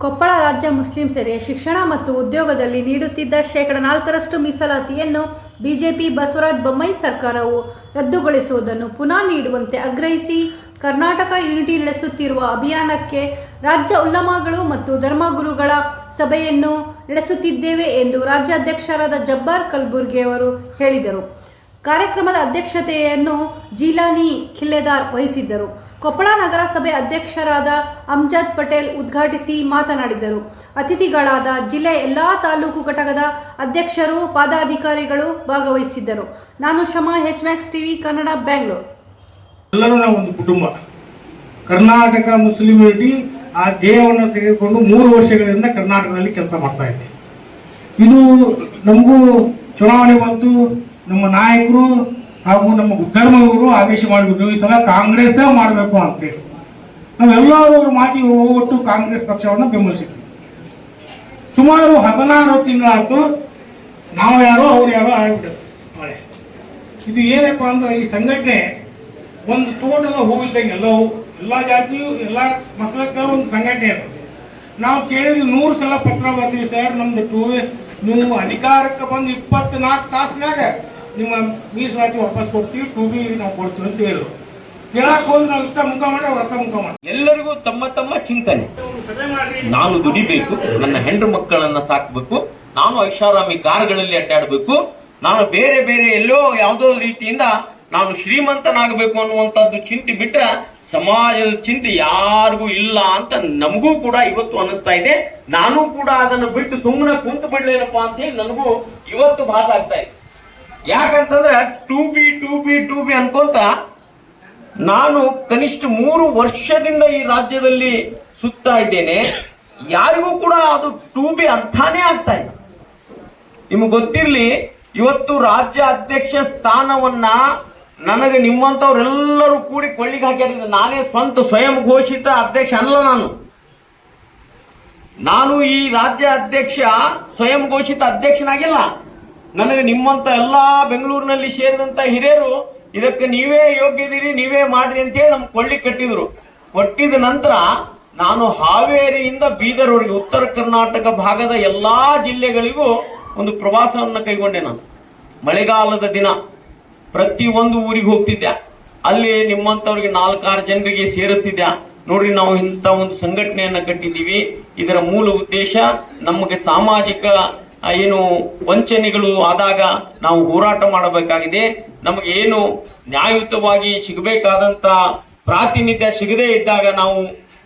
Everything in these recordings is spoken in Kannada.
ಕೊಪ್ಪಳ ರಾಜ್ಯ ಮುಸ್ಲಿಂ ಸೇರಿ ಶಿಕ್ಷಣ ಮತ್ತು ಉದ್ಯೋಗದಲ್ಲಿ ನೀಡುತ್ತಿದ್ದ ಶೇಕಡ ನಾಲ್ಕರಷ್ಟು ಮೀಸಲಾತಿಯನ್ನು ಬಿಜೆಪಿ ಬಸವರಾಜ ಬೊಮ್ಮಾಯಿ ಸರ್ಕಾರವು ರದ್ದುಗೊಳಿಸುವುದನ್ನು ಪುನಃ ನೀಡುವಂತೆ ಆಗ್ರಹಿಸಿ ಕರ್ನಾಟಕ ಯುನಿಟಿ ನಡೆಸುತ್ತಿರುವ ಅಭಿಯಾನಕ್ಕೆ ರಾಜ್ಯ ಉಲ್ಲಮಾಗಳು ಮತ್ತು ಧರ್ಮಗುರುಗಳ ಸಭೆಯನ್ನು ನಡೆಸುತ್ತಿದ್ದೇವೆ ಎಂದು ರಾಜ್ಯಾಧ್ಯಕ್ಷರಾದ ಜಬ್ಬಾರ್ ಕಲ್ಬುರ್ಗಿಯವರು ಹೇಳಿದರು. ಕಾರ್ಯಕ್ರಮದ ಅಧ್ಯಕ್ಷತೆಯನ್ನು ಜೀಲಾನಿ ಖಿಲ್ಲೆದಾರ್ ವಹಿಸಿದ್ದರು. ಕೊಪ್ಪಳ ನಗರಸಭೆ ಅಧ್ಯಕ್ಷರಾದ ಅಮ್ಜದ್ ಪಟೇಲ್ ಉದ್ಘಾಟಿಸಿ ಮಾತನಾಡಿದರು. ಅತಿಥಿಗಳಾದ ಜಿಲ್ಲೆ ಎಲ್ಲ ತಾಲೂಕು ಘಟಕದ ಅಧ್ಯಕ್ಷರು, ಪದಾಧಿಕಾರಿಗಳು ಭಾಗವಹಿಸಿದ್ದರು. ನಾನು Shama H max TV, Kannada, Bangalore. ಎಲ್ಲರೂ ಒಂದು ಕುಟುಂಬ. ಕರ್ನಾಟಕ ಮುಸ್ಲಿಂ ಯೂನಿಟಿ ಆ ಧ್ಯೇಯವನ್ನು ತೆಗೆದುಕೊಂಡು ಮೂರು ವರ್ಷಗಳಿಂದ ಕರ್ನಾಟಕದಲ್ಲಿ ಕೆಲಸ ಮಾಡ್ತಾ ಇದೆ. ಇದು ನಮಗೂ ಚುನಾವಣೆ ಬಂತು. ನಮ್ಮ ನಾಯಕರು ಹಾಗೂ ನಮ್ಮ ಧರ್ಮಗುರು ಆದೇಶ ಮಾಡಿದ್ರು ಈ ಸಲ ಕಾಂಗ್ರೆಸ್ ಮಾಡಬೇಕು ಅಂತೇಳಿ ನಾವೆಲ್ಲರೂ ಮಾತಿ ಹೋಗೊಟ್ಟು ಕಾಂಗ್ರೆಸ್ ಪಕ್ಷವನ್ನು ಬೆಂಬಲಿಸಿದ್ವಿ. ಸುಮಾರು ಹದಿನಾರು ತಿಂಗಳಾಯ್ತು, ನಾವು ಯಾರೋ ಅವ್ರು ಯಾರೋ ಆಗಿಬಿಟ್ಟರು. ಮಳೆ. ಇದು ಏನಪ್ಪ ಅಂದ್ರೆ ಈ ಸಂಘಟನೆ ಒಂದು ತೋಟದ ಹೂವಿದ್ದಂಗೆ ಎಲ್ಲವೂ, ಎಲ್ಲ ಜಾತಿಯು, ಎಲ್ಲ ಮಸಲಕ್ಕ ಒಂದು ಸಂಘಟನೆ ಅದು. ನಾವು ಕೇಳಿದ ನೂರು ಸಲ ಪತ್ರ ಬರ್ತೀವಿ ಸರ್, ನಮ್ದು ಟೂ ನೀವು ಅಧಿಕಾರಕ್ಕೆ ಬಂದು ಇಪ್ಪತ್ನಾಲ್ಕು ತಾಸಿನಾಗ ನಿಮ್ಮ ಮೀಸಲಾತಿ ವಾಪಸ್ ಕೊಡ್ತೀವಿ ಟೂ ಬಿ ನಾವು ಕೊಡ್ತೀವಿ ಅಂತ ಹೇಳಿದ್ರು. ಕೇಳಕ್ ಹೋದ್ರೆ ನಾವು ಇತ್ತ ಮುಖ ಮಾಡ್ರೆ ಅವ್ರ ಮುಖ ಮಾಡಿ ಎಲ್ಲರಿಗೂ ತಮ್ಮ ತಮ್ಮ ಚಿಂತನೆ. ನಾನು ದುಡಿಬೇಕು, ನನ್ನ ಹೆಣ್ಣು ಮಕ್ಕಳನ್ನ ಸಾಕ್ಬೇಕು, ನಾನು ಐಷಾರಾಮಿ ಕಾರ್ಗಳಲ್ಲಿ ಅಡ್ಡಾಡಬೇಕು, ನಾನು ಬೇರೆ ಬೇರೆ ಎಲ್ಲೋ ಯಾವುದೋ ರೀತಿಯಿಂದ ನಾನು ಶ್ರೀಮಂತನಾಗಬೇಕು ಅನ್ನುವಂಥದ್ದು ಚಿಂತೆ ಬಿಟ್ಟ ಸಮಾಜದ ಚಿಂತೆ ಯಾರಿಗೂ ಇಲ್ಲ ಅಂತ ನಮಗೂ ಕೂಡ ಇವತ್ತು ಅನಿಸ್ತಾ ಇದೆ. ನಾನು ಕೂಡ ಅದನ್ನು ಬಿಟ್ಟು ಸುಮ್ಮನೆ ಕುಂತು ಬಿಡ್ಲೇನಪ್ಪ ಅಂತ ಹೇಳಿ ನನಗೂ ಇವತ್ತು ಭಾಸ ಆಗ್ತಾ ಇದೆ. ಯಾಕಂತಂದ್ರೆ to be to be to be ಅನ್ಕೊಂತ ನಾನು ಕನಿಷ್ಠ ಮೂರು ವರ್ಷದಿಂದ ಈ ರಾಜ್ಯದಲ್ಲಿ ಸುತ್ತಾ ಇದ್ದೇನೆ. ಯಾರಿಗೂ ಕೂಡ ಅದು ಟೂ ಬಿ ಅರ್ಥಾನೇ ಆಗ್ತಾ ಇಲ್ಲ. ನಿಮಗೆ ಗೊತ್ತಿರಲಿ, ಇವತ್ತು ರಾಜ್ಯ ಅಧ್ಯಕ್ಷ ಸ್ಥಾನವನ್ನ ನನಗೆ ನಿಮ್ಮಂಥವ್ರೆಲ್ಲರೂ ಕೂಡಿ ಕೊಳ್ಳಿಗೆ ಹಾಕ್ಯಾರಿಂದ ನಾನೇ ಸ್ವಂತ ಸ್ವಯಂ ಘೋಷಿತ ಅಧ್ಯಕ್ಷ ಅಲ್ಲ ನಾನು. ನಾನು ಈ ರಾಜ್ಯ ಅಧ್ಯಕ್ಷ, ಸ್ವಯಂ ಘೋಷಿತ ಅಧ್ಯಕ್ಷನಾಗಿಲ್ಲ. ನನಗೆ ನಿಮ್ಮಂತ ಎಲ್ಲಾ ಬೆಂಗಳೂರಿನಲ್ಲಿ ಸೇರಿದಂತ ಹಿರಿಯರು, ಇದಕ್ಕೆ ನೀವೇ ಯೋಗ್ಯದಿರಿ, ನೀವೇ ಮಾಡ್ರಿ ಅಂತೇಳಿ ನಮ್ಗೆ ಕೊಳ್ಳಿ ಕಟ್ಟಿದ್ರು. ಕೊಟ್ಟಿದ ನಂತರ ನಾನು ಹಾವೇರಿಯಿಂದ ಬೀದರ್ವರೆಗೆ ಉತ್ತರ ಕರ್ನಾಟಕ ಭಾಗದ ಎಲ್ಲಾ ಜಿಲ್ಲೆಗಳಿಗೂ ಒಂದು ಪ್ರವಾಸವನ್ನು ಕೈಗೊಂಡೆ ನಾನು. ಮಳೆಗಾಲದ ದಿನ ಪ್ರತಿ ಒಂದು ಊರಿಗೆ ಹೋಗ್ತಿದ್ದೆ. ಅಲ್ಲಿ ನಿಮ್ಮಂಥವ್ರಿಗೆ ನಾಲ್ಕಾರು ಜನರಿಗೆ ಸೇರಿಸ್ತಿದ್ದೆ. ನೋಡ್ರಿ ನಾವು ಇಂಥ ಒಂದು ಸಂಘಟನೆಯನ್ನ ಕಟ್ಟಿದ್ದೀವಿ. ಇದರ ಮೂಲ ಉದ್ದೇಶ ನಮಗೆ ಸಾಮಾಜಿಕ ಏನು ವಂಚನೆಗಳು ಆದಾಗ ನಾವು ಹೋರಾಟ ಮಾಡಬೇಕಾಗಿದೆ. ನಮಗೆ ಏನು ನ್ಯಾಯಯುತವಾಗಿ ಸಿಗಬೇಕಾದಂತ ಪ್ರಾತಿನಿಧ್ಯ ಸಿಗದೇ ಇದ್ದಾಗ ನಾವು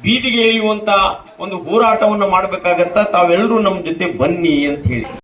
ಬೀದಿಗೆ ಇಳಿಯುವಂತ ಒಂದು ಹೋರಾಟವನ್ನು ಮಾಡಬೇಕಾಗತ್ತ ತಾವೆಲ್ಲರೂ ನಮ್ಮ ಜೊತೆ ಬನ್ನಿ ಅಂತ ಹೇಳಿ.